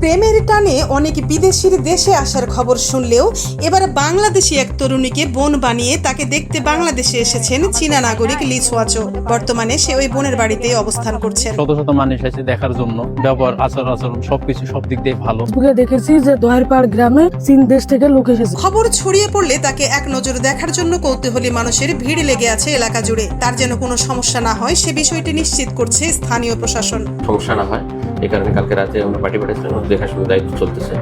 প্রেমের টানে অনেক বিদেশির দেশে আসার খবর শুনলেও এবার বাংলাদেশি এক তরুণীকে বোন বানিয়ে তাকে দেখতে বাংলাদেশে এসেছেন চীনা নাগরিক লি সোয়াচো। বর্তমানে সে ওই বোনের বাড়িতে অবস্থান করছেন। শত শত মানুষ আছে দেখার জন্য ব্যবহার আচার আচরণ সবকিছু সব দিক দিয়ে ভালো। দেখেছি যে দোহারপাড় গ্রামে চীন দেশ থেকে লোক এসেছে। খবর ছড়িয়ে পড়লে তাকে এক নজর দেখার জন্য কৌতূহলী মানুষের ভিড় লেগে আছে এলাকা জুড়ে। তার যেন কোনো সমস্যা না হয় সে বিষয়টি নিশ্চিত করছে স্থানীয় প্রশাসন। সমস্যা না হয়। কারণে কালকে রাতে আমরা পার্টি দায়িত্ব চলতেছে।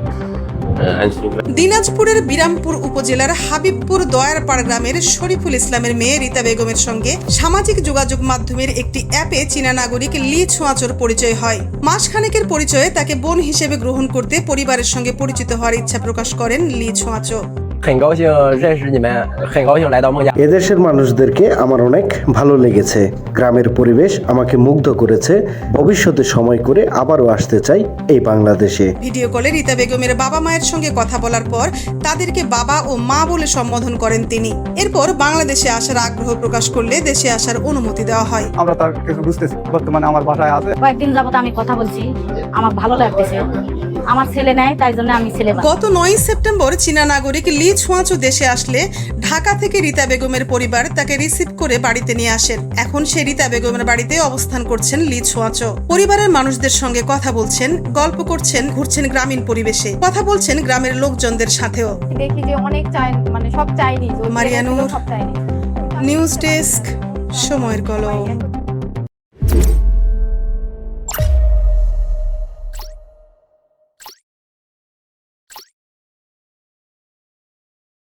দিনাজপুরের বিরামপুর উপজেলার হাবিবপুর দয়ারপাড় গ্রামের শরীফুল ইসলামের মেয়ে রীতা বেগমের সঙ্গে সামাজিক যোগাযোগ মাধ্যমের একটি অ্যাপে চীনা নাগরিক লি ছোঁয়াচোর পরিচয় হয়। মাসখানেকের পরিচয়ে তাকে বোন হিসেবে গ্রহণ করতে পরিবারের সঙ্গে পরিচিত হওয়ার ইচ্ছা প্রকাশ করেন লি ছোঁয়াচো 很高兴认识你们，很高兴来到孟加。 এদেশের মানুষদেরকে আমার অনেক ভালো লেগেছে গ্রামের পরিবেশ আমাকে মুগ্ধ করেছে ভবিষ্যতে সময় করে আবারও আসতে চাই এই বাংলাদেশে ভিডিও কলে রীতা বেগমের বাবা মায়ের সঙ্গে কথা বলার পর তাদেরকে বাবা ও মা বলে সম্বোধন করেন তিনি এরপর বাংলাদেশে আসার আগ্রহ প্রকাশ করলে দেশে আসার অনুমতি দেওয়া হয় আমরা তার কিছু বুঝতেছি বর্তমানে আমার বাসায় আছে কয়েকদিন যাবত আমি কথা বলছি আমার ভালো লাগতেছে আমার ছেলে নেয় তাই জন্য আমি ছেলে গত নয় সেপ্টেম্বর চীনা নাগরিক লি ছোঁয়াচু দেশে আসলে ঢাকা থেকে রীতা বেগমের পরিবার তাকে রিসিভ করে বাড়িতে নিয়ে আসেন। এখন সে রীতা বেগমের বাড়িতে অবস্থান করছেন লি ছোঁয়াচো। পরিবারের মানুষদের সঙ্গে কথা বলছেন গল্প করছেন ঘুরছেন গ্রামীণ পরিবেশে। কথা বলছেন গ্রামের লোকজনদের সাথেও। দেখি যে অনেক চাই মানে সব চাইনিজ মারিয়ানুর। নিউজ ডেস্ক সময়ের কলম।